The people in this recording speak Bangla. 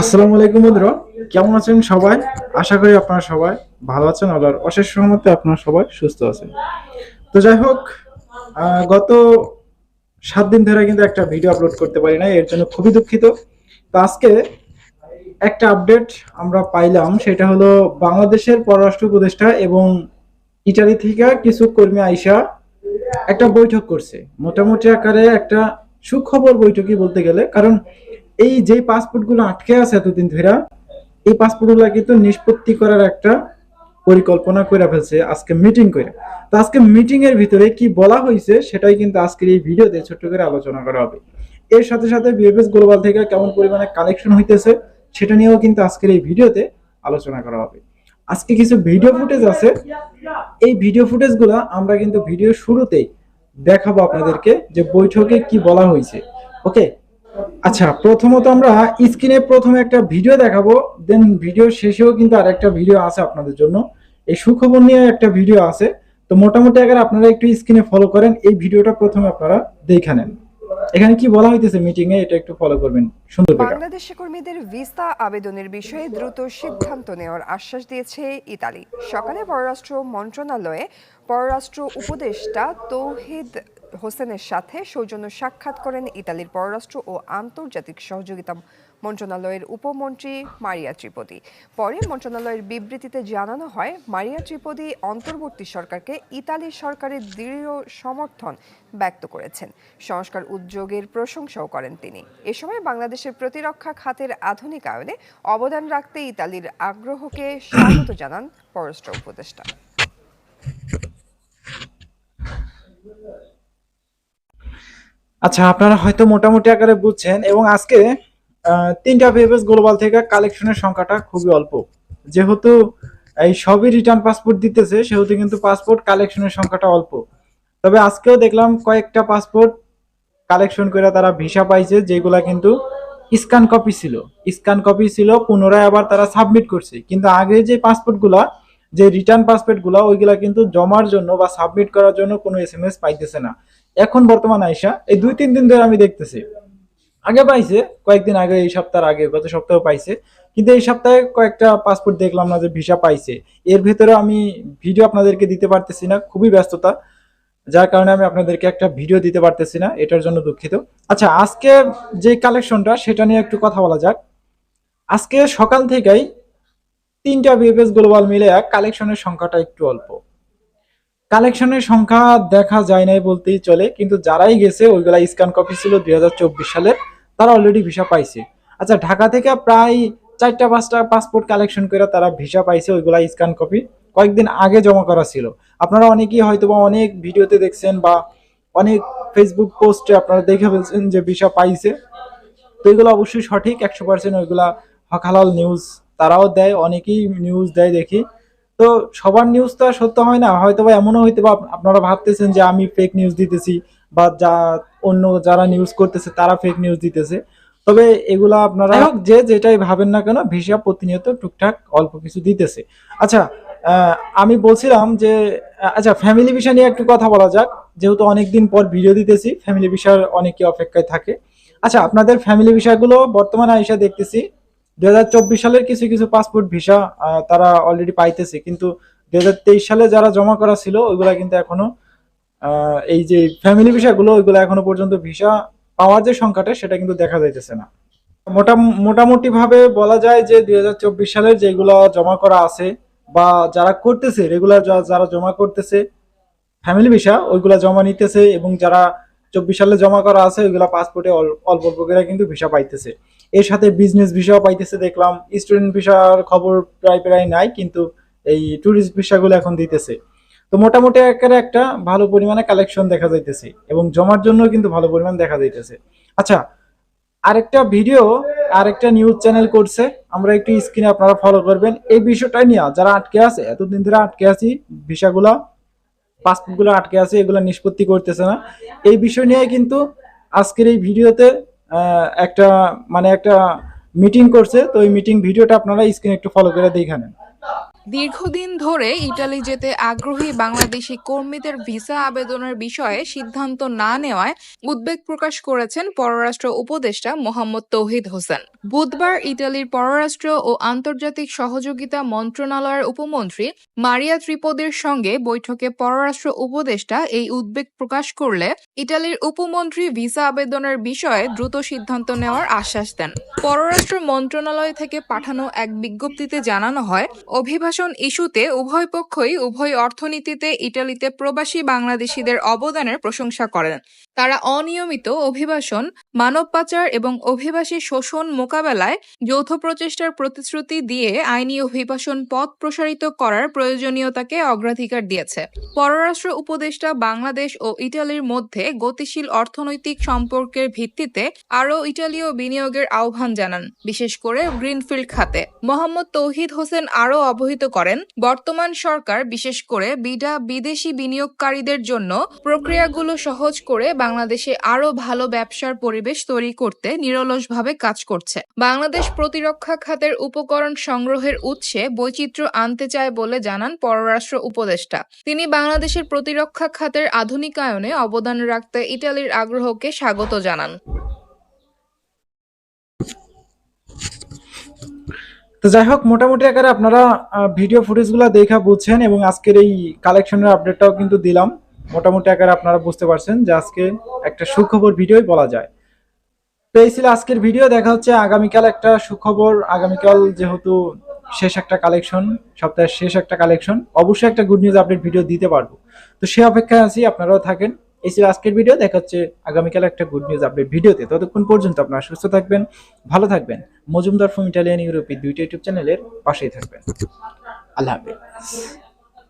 আসসালামু আলাইকুম বন্ধুরা, কেমন আছেন সবাই? আশা করি আপনারা সবাই ভালো আছেন, আল্লাহর অশেষ সহমতে আপনারা সবাই সুস্থ আছেন। তো যাই হোক গত সাত দিন ধরে কিন্তু একটা ভিডিও আপলোড করতে পারি না এর জন্য খুবই দুঃখিত। তো আজকে একটা আপডেট আমরা পাইলাম, সেটা হলো বাংলাদেশের পররাষ্ট্র উপদেষ্টা এবং ইটালি থেকে কিছু কর্মী আইসা একটা বৈঠক করছে। মোটামুটি আকারে একটা সুখবর বৈঠকই বলতে গেলে, কারণ এই যে পাসপোর্টগুলো আটকে আছে এতদিন ধরে এই পাসপোর্টগুলো কিন্তু নিষ্পত্তি করার একটা পরিকল্পনা করে ফেলছে আজকে মিটিং করে তো আজকে মিটিং এর ভিতরে কি বলা হয়েছে সেটাই কিন্তু আজকের এই ভিডিওতে ছোট্ট করে আলোচনা করা হবে। এর সাথে সাথে বিএফএস গ্লোবাল থেকে কেমন পরিমাণে কালেকশন হইতেছে সেটা নিয়েও কিন্তু আজকের এই ভিডিওতে আলোচনা করা হবে। আজকে কিছু ভিডিও ফুটেজ আছে। এই ভিডিও ফুটেজগুলা আমরা কিন্তু ভিডিও শুরুতেই দেখাবো আপনাদেরকে যে বৈঠকে কি বলা হয়েছে ওকে আচ্ছা প্রথমত আমরা স্ক্রিনে প্রথমে একটা ভিডিও দেখাবো, দেন ভিডিও শেষেও কিন্তু আরেকটা ভিডিও আছে আপনাদের জন্য। এই সুখবর নিয়ে একটা ভিডিও আছে। তো মোটামুটি আগে আপনারা একটু স্ক্রিনে ফলো করেন, এই ভিডিওটা প্রথমে আপনারা দেখে নেন। এখানে কি বলা হইতেছে মিটিং এ এটা একটু ফলো করবেন, সুন্দর বাংলাদেশি কর্মীদের ভিসা আবেদনের বিষয়ে দ্রুত সিদ্ধান্ত নেওয়ার আশ্বাস দিয়েছে ইতালি। সকালে পররাষ্ট্র মন্ত্রণালয়ে পররাষ্ট্র উপদেষ্টা তৌহিদ হোসেনের সাথে সৌজন্য সাক্ষাৎ করেন ইতালির পররাষ্ট্র ও আন্তর্জাতিক সহযোগিতা মন্ত্রণালয়ের উপমন্ত্রী মারিয়া ত্রিপদী। পরে মন্ত্রণালয়ের বিবৃতিতে জানানো হয়, মারিয়া ত্রিপদী অন্তর্বর্তী সরকারকে ইতালি সরকারের দৃঢ় সমর্থন ব্যক্ত করেছেন। সংস্কার উদ্যোগের প্রশংসাও করেন তিনি। এ সময় বাংলাদেশের প্রতিরক্ষা খাতের আধুনিকায়নে অবদান রাখতে ইতালির আগ্রহকে স্বাগত জানান পররাষ্ট্র উপদেষ্টা। আচ্ছা আপনারা হয়তো মোটামুটি আকারে বুঝছেন এবং আজকে তিনটা ভেবেস গ্লোবাল থেকে কালেকশনের সংখ্যাটা খুবই অল্প। যেহেতু এই সবই রিটার্ন পাসপোর্ট দিতেছে, সেহেতু কিন্তু পাসপোর্ট কালেকশনের সংখ্যাটা অল্প। তবে আজকেও দেখলাম কয়েকটা পাসপোর্ট কালেকশন করে তারা ভিসা পাইছে, যেগুলা কিন্তু স্ক্যান কপি ছিল। স্ক্যান কপি ছিল, পুনরায় আবার তারা সাবমিট করছে। কিন্তু আগে যে পাসপোর্টগুলা, যে রিটার্ন পাসপোর্টগুলা, ওইগুলা কিন্তু জমার জন্য বা সাবমিট করার জন্য কোনো এস এম এস পাইতেছে না। এখন বর্তমান আয়সা এই দুই, তিন দিন ধরে আমি দেখতেছি। আগে পাইছে, কয়েকদিন আগে, এই সপ্তাহের আগে, গত সপ্তাহে পাইছে। কিন্তু এই সপ্তাহে কয়েকটা পাসপোর্ট দেখলাম না যে ভিসা পাইছে। এর ভেতরে আমি ভিডিও আপনাদেরকে দিতে পারতেছি না, খুবই ব্যস্ততা। যার কারণে আমি আপনাদেরকে একটা ভিডিও দিতে পারতেছি না, এটার জন্য দুঃখিত। আচ্ছা আজকে যে কালেকশনটা সেটা নিয়ে একটু কথা বলা যাক। আজকে সকাল থেকেই তিনটা বিএফএস গ্লোবাল মিলে এক কালেকশনের সংখ্যাটা একটু অল্প। কালেকশনের সংখ্যা দেখা যায় নাই বলতেই চলে, কিন্তু যারাই গেছে, ওইগুলা স্ক্যান কপি ছিল দুই সালের, তারা অলরেডি ভিসা পাইছে। আচ্ছা ঢাকা থেকে প্রায় চারটা পাঁচটা পাসপোর্ট কালেকশন করে তারা ভিসা পাইছে, ওইগুলা স্ক্যান কপি কয়েকদিন আগে জমা করা ছিল। আপনারা অনেকেই হয়তো বা অনেক ভিডিওতে দেখছেন বা অনেক ফেসবুক পোস্টে আপনারা দেখে ফেলছেন যে ভিসা পাইছে। তো এগুলো অবশ্যই সঠিক, একশো পার্সেন্ট ওইগুলা হকালাল নিউজ তারাও দেয়, অনেকেই নিউজ দেয় দেখি। তো সবার নিউজ তো আর সত্য হয় না। হয়তো বা এমনও হইতে বা আপনারা ভাবতেছেন যে আমি ফেক নিউজ দিতেছি বা যা অন্য যারা নিউজ করতেছে তারা ফেক নিউজ দিতেছে। তবে এগুলা আপনারা যে যেটাই ভাবেন না কেন ভিসা প্রতিনিয়ত টুকটাক অল্প কিছু দিতেছে। আচ্ছা আমি বলছিলাম যে আচ্ছা ফ্যামিলি বিষয় নিয়ে একটু কথা বলা যাক। যেহেতু অনেকদিন পর ভিডিও দিতেছি ফ্যামিলি বিষয়ের অনেকে অপেক্ষায় থাকে। আচ্ছা আপনাদের ফ্যামিলি বিষয়গুলো বর্তমানে আইসা দেখতেছি। দুই সালের কিছু কিছু পাসপোর্ট ভিসা তারা অলরেডি পাইতেছে। কিন্তু দুই সালে যারা জমা করা ছিল, ওইগুলা কিন্তু এখনও এই যে ফ্যামিলি ভিসাগুলো ওইগুলো এখনও পর্যন্ত ভিসা পাওয়ার যে সংখ্যাটা, সেটা কিন্তু দেখা যাইতেছে না। মোটা মোটামুটি ভাবে বলা যায় যে দুই হাজার চব্বিশ সালের যেগুলো জমা করা আছে, বা যারা করতেছে রেগুলার যারা জমা করতেছে ফ্যামিলি ভিসা ওইগুলা জমা নিতেছে এবং যারা চব্বিশ সালে জমা করা আছে, ওইগুলা পাসপোর্টে অল্প অল্প করে কিন্তু ভিসা পাইতেছে। এর সাথে বিজনেস ভিসাও পাইতেছে, দেখলাম। স্টুডেন্ট ভিসার খবর প্রায় প্রায় নাই, কিন্তু এই ট্যুরিস্ট ভিসাগুলো এখন দিতেছে। তো মোটামুটি আকারে একটা ভালো পরিমাণে কালেকশন দেখা যাইতেছে এবং জমার জন্য কিন্তু ভালো পরিমাণ দেখা যাইতেছে। আচ্ছা আরেকটা ভিডিও আরেকটা নিউজ চ্যানেল করছে। আমরা একটু স্ক্রিনে আপনারা ফলো করবেন। এই বিষয়টা নিয়ে যারা আটকে আছে, এতদিন ধরে আটকে আছি ভিসাগুলা পাসপোর্টগুলো আটকে আছে, এগুলো নিষ্পত্তি করতেছে না। এই বিষয় নিয়ে কিন্তু আজকের এই ভিডিওতে একটা মানে একটা মিটিং করছে, তো ওই মিটিং ভিডিওটা আপনারা স্ক্রিনে একটু ফলো করে দেখে নেন। দীর্ঘদিন ধরে ইটালি যেতে আগ্রহী বাংলাদেশি কর্মীদের ভিসা আবেদনের বিষয়ে সিদ্ধান্ত না নেওয়ায় উদ্বেগ প্রকাশ করেছেন পররাষ্ট্র উপদেষ্টা মোহাম্মদ তৌহিদ হোসেন। বুধবার ইটালির পররাষ্ট্র ও আন্তর্জাতিক সহযোগিতা মন্ত্রণালয়ের উপমন্ত্রী মারিয়া ত্রিপদের সঙ্গে বৈঠকে পররাষ্ট্র উপদেষ্টা এই উদ্বেগ প্রকাশ করলে ইটালির উপমন্ত্রী ভিসা আবেদনের বিষয়ে দ্রুত সিদ্ধান্ত নেওয়ার আশ্বাস দেন। পররাষ্ট্র মন্ত্রণালয় থেকে পাঠানো এক বিজ্ঞপ্তিতে জানানো হয় অভিবাসন ইস্যুতে উভয় পক্ষই উভয় অর্থনীতিতে ইটালিতে প্রবাসী বাংলাদেশিদের অবদানের প্রশংসা করেন। তারা অনিয়মিত অভিবাসন, মানব পাচার এবং অভিবাসী শোষণ মোকাবেলায় যৌথ প্রচেষ্টার প্রতিশ্রুতি দিয়ে আইনি অভিবাসন পথ প্রসারিত করার প্রয়োজনীয়তাকে অগ্রাধিকার দিয়েছে। পররাষ্ট্র উপদেষ্টা বাংলাদেশ ও ইটালির মধ্যে গতিশীল অর্থনৈতিক সম্পর্কের ভিত্তিতে আরও ইটালীয় বিনিয়োগের আহ্বান জানান, বিশেষ করে গ্রিনফিল্ড খাতে। মোহাম্মদ তৌহিদ হোসেন আরও অবহিত করেন। বর্তমান সরকার, বিশেষ করে বিডা বিদেশি বিনিয়োগকারীদের জন্য প্রক্রিয়াগুলো সহজ করে বাংলাদেশে আরও ভালো ব্যবসার পরিবেশ তৈরি করতে নিরলসভাবে কাজ করছে। বাংলাদেশ প্রতিরক্ষা খাতের উপকরণ সংগ্রহের উৎসে বৈচিত্র্য আনতে চায় বলে জানান পররাষ্ট্র উপদেষ্টা। তিনি বাংলাদেশের প্রতিরক্ষা খাতের আধুনিকায়নে অবদান রাখতে ইটালির আগ্রহকে স্বাগত জানান। তো যাই হোক, মোটামুটি আকারে আপনারা ভিডিও ফুটেজগুলো দেখা বুঝছেন এবং আজকের এই কালেকশনের আপডেটটাও কিন্তু দিলাম। মোটামুটি আকারে আপনারা বুঝতে পারছেন যে আজকে একটা সুখবর ভিডিওই বলা যায়। তো এই ছিল আজকের ভিডিও দেখা হচ্ছে আগামীকাল একটা সুখবর। আগামীকাল যেহেতু শেষ একটা কালেকশন সপ্তাহের শেষ একটা কালেকশন অবশ্যই একটা গুড নিউজ আপডেট ভিডিও দিতে পারব। তো সে অপেক্ষায় আছি, আপনারাও থাকেন। এই ছিল আজকের ভিডিও দেখা হচ্ছে আগামীকাল একটা গুড নিউজ আপডেট ভিডিওতে ততক্ষণ পর্যন্ত আপনারা সুস্থ থাকবেন ভালো থাকবেন। মজুমদার ফ্রম ইটালিয়ান ইউরোপি দুইটা ইউটিউব চ্যানেলের পাশেই থাকবেন। আল্লাহ হাফেজ।